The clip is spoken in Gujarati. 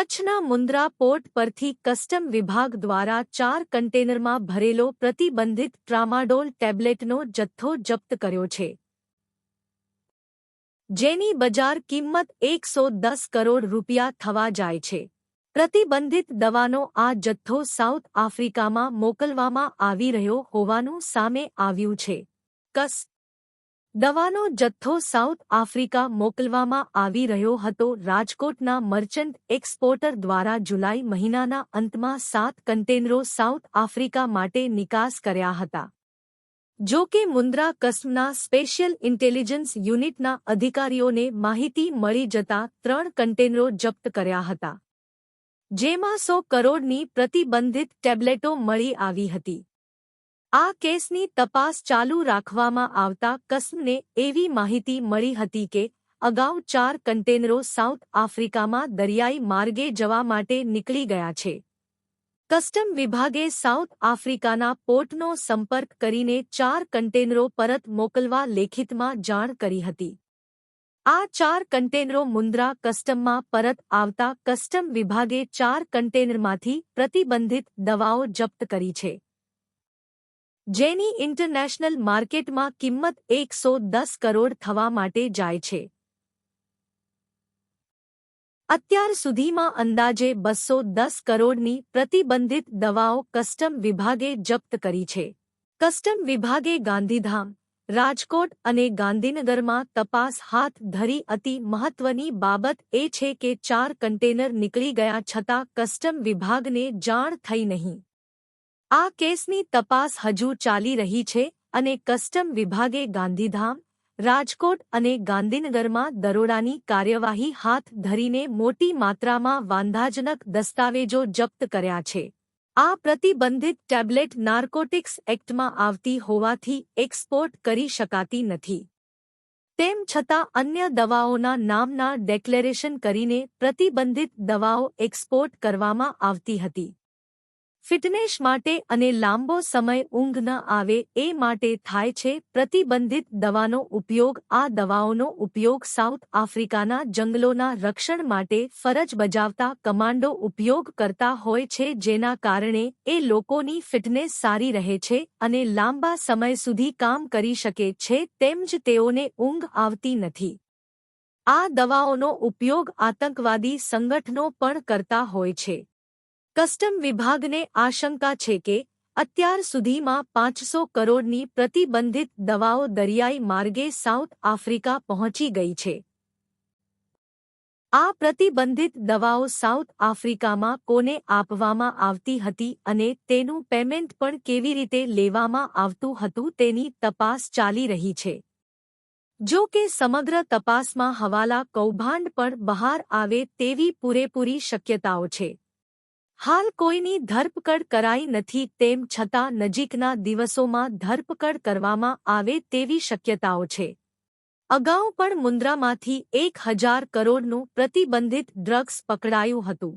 કચ્છના મુન્દ્રા પોર્ટ પરથી કસ્ટમ વિભાગ દ્વારા ચાર કન્ટેનરમાં ભરેલો પ્રતિબંધિત ટ્રામાડોલ ટેબ્લેટનો જથ્થો જપ્ત કર્યો છે. જેની બજાર કિંમત એકસો દસ કરોડ રૂપિયા થવા જાય છે. પ્રતિબંધિત દવાનો આ જથ્થો સાઉથ આફ્રિકામાં મોકલવામાં આવી રહ્યો હોવાનું સામે આવ્યું છે. કસ દવાનો જથ્થો સાઉથ આફ્રિકા મોકલવામાં આવી રહ્યો હતો. રાજકોટના મર્ચન્ટ એક્સપોર્ટર દ્વારા જુલાઈ મહિનાના અંતમાં સાત કન્ટેનરો સાઉથ આફ્રિકા માટે નિકાસ કર્યા હતા. જો કે મુન્દ્રા કસ્મના સ્પેશિયલ ઇન્ટેલિજન્સ યુનિટના અધિકારીઓને માહિતી મળી જતા ત્રણ કન્ટેનરો જપ્ત કર્યા હતા. જેમાં સો કરોડની પ્રતિબંધિત ટેબ્લેટો મળી આવી હતી. આ કેસની તપાસ ચાલુ રાખવામાં આવતા કસ્મને એવી માહિતી મળી હતી કે અગાઉ ચાર કન્ટેનરો સાઉથ આફ્રિકામાં દરિયાઈ માર્ગે જવા માટે નીકળી ગયા છે. કસ્ટમ વિભાગે સાઉથ આફ્રિકાના પોર્ટનો સંપર્ક કરીને ચાર કન્ટેનરો પરત મોકલવા લેખિતમાં જાણ કરી હતી. આ ચાર કન્ટેનરો મુન્દ્રા કસ્ટમમાં પરત આવતા કસ્ટમ વિભાગે ચાર કન્ટેનરમાંથી પ્રતિબંધિત દવાઓ જપ્ત કરી છે. જેની ઇન્ટરનેશનલ માર્કેટમાં કિંમત એકસો દસ કરોડ થવા માટે જાય છે. અત્યાર સુધીમાં અંદાજે બસો દસ કરોડની પ્રતિબંધિત દવાઓ કસ્ટમ વિભાગે જપ્ત કરી છે. કસ્ટમ વિભાગે ગાંધીધામ, રાજકોટ અને ગાંધીનગરમાં તપાસ હાથ ધરી અતિ મહત્વની બાબત એ છે કે ચાર કન્ટેનર નીકળી ગયા છતાં કસ્ટમ વિભાગને જાણ થઈ નહીં. આ કેસની તપાસ હજુ ચાલી રહી છે અને કસ્ટમ વિભાગે ગાંધીધામ, રાજકોટ અને ગાંધીનગરમાં દરોડાની કાર્યવાહી હાથ ધરીને મોટી માત્રામાં વાંધાજનક દસ્તાવેજો જપ્ત કર્યા છે. આ પ્રતિબંધિત ટેબ્લેટ નાર્કોટિક્સ એક્ટમાં આવતી હોવાથી એક્સપોર્ટ કરી શકાતી નથી. તેમ છતાં અન્ય દવાઓના નામના ડેક્લેરેશન કરીને પ્રતિબંધિત દવાઓ એક્સપોર્ટ કરવામાં આવતી હતી. ફિટનેસ માટે અને લાંબો સમય ઊંઘ ન આવે એ માટે થાય છે પ્રતિબંધિત દવાનો ઉપયોગ. આ દવાઓનો ઉપયોગ સાઉથ આફ્રિકાના જંગલોના રક્ષણ માટે ફરજ બજાવતા કમાન્ડો ઉપયોગ કરતા હોય છે જેના કારણે એ લોકોની ફિટનેસ સારી રહે છે અને લાંબા સમય સુધી કામ કરી શકે છે તેમ જ તેઓને ઊંઘ આવતી નથી. આ દવાઓનો ઉપયોગ આતંકવાદી સંગઠનો પણ કરતા હોય છે. કસ્ટમ વિભાગને આશંકા છે કે અત્યાર સુધીમાં પાંચસો કરોડની પ્રતિબંધિત દવાઓ દરિયાઈ માર્ગે સાઉથ આફ્રિકા પહોંચી ગઈ છે. આ પ્રતિબંધિત દવાઓ સાઉથ આફ્રિકામાં કોને આપવામાં આવતી હતી અને તેનું પેમેન્ટ પણ કેવી રીતે લેવામાં આવતું હતું તેની તપાસ ચાલી રહી છે. જો કે સમગ્ર તપાસમાં હવાલા કૌભાંડ પણ બહાર આવે તેવી પૂરેપૂરી શક્યતાઓ છે. હાલ કોઈની ધરપકડ કરાઈ નથી તેમ છતાં નજીકના દિવસોમાં ધરપકડ કરવામાં આવે તેવી શક્યતાઓ છે અગાઉ પણ મુન્દ્રામાંથી એક હજાર કરોડનું પ્રતિબંધિત ડ્રગ્સ પકડાયું હતું